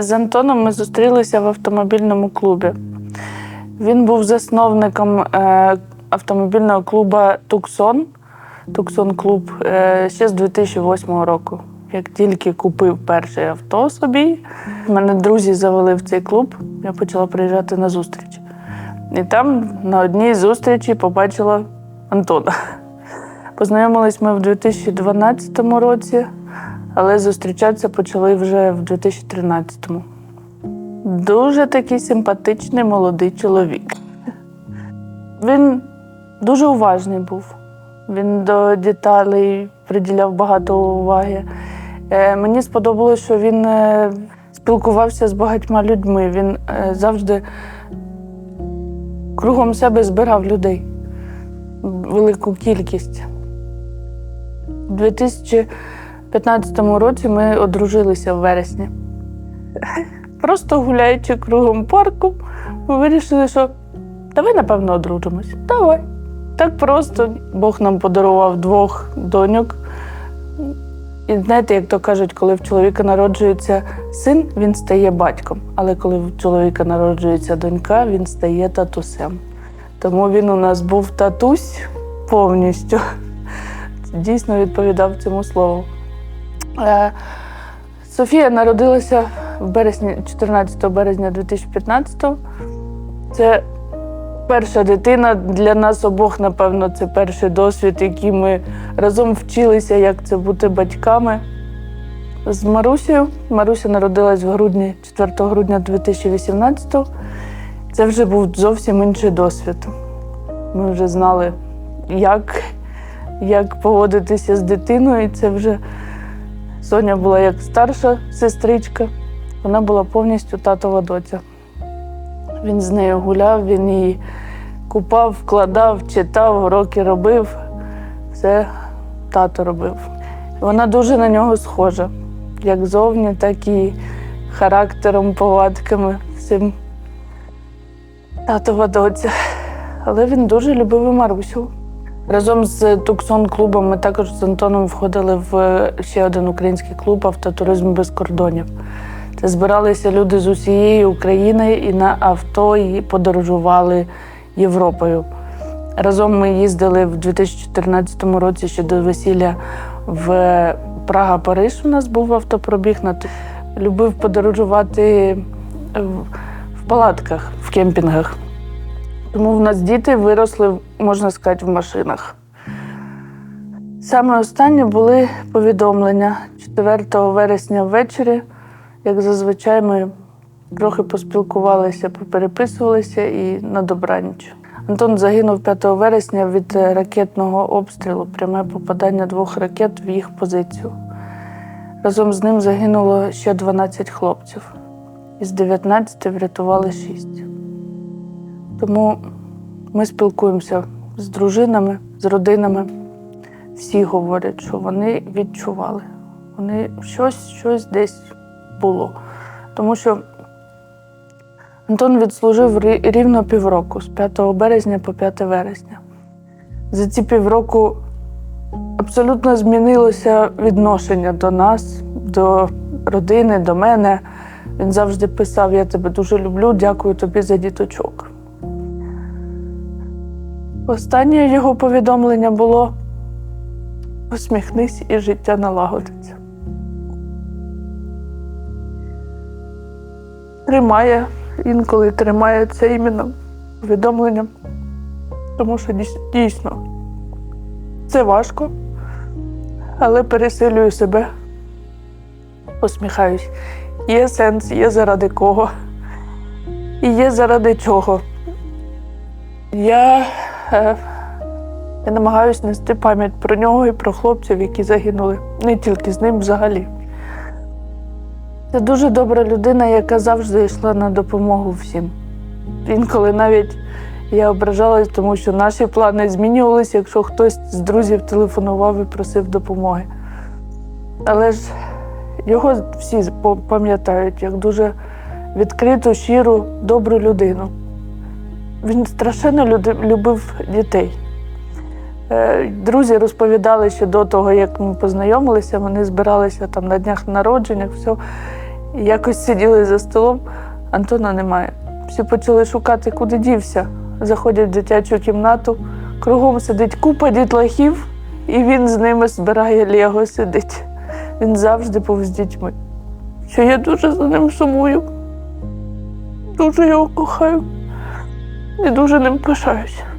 З Антоном ми зустрілися в автомобільному клубі. Він був засновником е, автомобільного клубу Туксон, Туксон клуб е, ще з 2008 року. Як тільки купив перше авто собі, мене друзі завели в цей клуб, я почала приїжджати на зустріч. І там на одній зустрічі побачила Антона. Познайомились ми в 2012 році, але зустрічатися почали вже в 2013-му. Дуже такий симпатичний молодий чоловік. Він дуже уважний був. Він до деталей приділяв багато уваги. Е, мені сподобалося, що він е, спілкувався з багатьма людьми. Він е, завжди кругом себе збирав людей велику кількість. 2000 15-му році ми одружилися в вересні. Просто гуляючи кругом парку, ми вирішили, що давай, напевно, одружимось. Давай. Так просто Бог нам подарував двох доньок. І знаєте, як то кажуть, коли в чоловіка народжується син, він стає батьком. Але коли в чоловіка народжується донька, він стає татусем. Тому він у нас був татусь повністю. Дійсно відповідав цьому слову. Е, Софія народилася в березні, 14 березня 2015-го. Це перша дитина для нас обох, напевно, це перший досвід, який ми разом вчилися, як це бути батьками. З Марусею. Маруся народилась в грудні, 4 грудня 2018-го. Це вже був зовсім інший досвід. Ми вже знали, як, як поводитися з дитиною. Це вже Соня була як старша сестричка, вона була повністю татова доця. Він з нею гуляв, він її купав, вкладав, читав, уроки робив. Все тато робив. Вона дуже на нього схожа, як зовні, так і характером, повадками, всім татова доця. Але він дуже любив і Марусю. Разом з Туксон клубом ми також з Антоном входили в ще один український клуб автотуризм без кордонів. Це збиралися люди з усієї України і на авто і подорожували Європою. Разом ми їздили в 2014 році ще до весілля в Прага-Париж. У нас був автопробіг. Любив подорожувати в палатках, в кемпінгах. Тому в нас діти виросли, можна сказати, в машинах. Саме останнє були повідомлення 4 вересня ввечері. Як зазвичай, ми трохи поспілкувалися, попереписувалися і на добраніч. Антон загинув 5 вересня від е, ракетного обстрілу, пряме попадання двох ракет в їх позицію. Разом з ним загинуло ще 12 хлопців. Із 19 врятували 6. Тому ми спілкуємося з дружинами, з родинами. Всі говорять, що вони відчували. Вони щось, щось десь було. Тому що Антон відслужив рівно півроку з 5 березня по 5 вересня. За ці півроку абсолютно змінилося відношення до нас, до родини, до мене. Він завжди писав: Я тебе дуже люблю, дякую тобі за діточок. Останнє його повідомлення було: посміхнись і життя налагодиться. Тримає, інколи тримає це іменно повідомленням, тому що дійсно це важко, але пересилюю себе, посміхаюсь. Є сенс, є заради кого. І є заради чого. Я, я намагаюся нести пам'ять про нього і про хлопців, які загинули. Не тільки з ним взагалі. Це дуже добра людина, яка завжди йшла на допомогу всім. Інколи навіть я ображалась, тому що наші плани змінювалися, якщо хтось з друзів телефонував і просив допомоги. Але ж його всі пам'ятають як дуже відкриту, щиру, добру людину. Він страшенно любив дітей. Е, Друзі розповідали ще до того, як ми познайомилися, вони збиралися там на днях народження, все. І якось сиділи за столом, Антона немає. Всі почали шукати, куди дівся. Заходять в дитячу кімнату, кругом сидить купа дітлахів, і він з ними збирає Лего, сидить. Він завжди був з дітьми. Що я дуже за ним сумую. Дуже його кохаю і дуже ним пишаюся.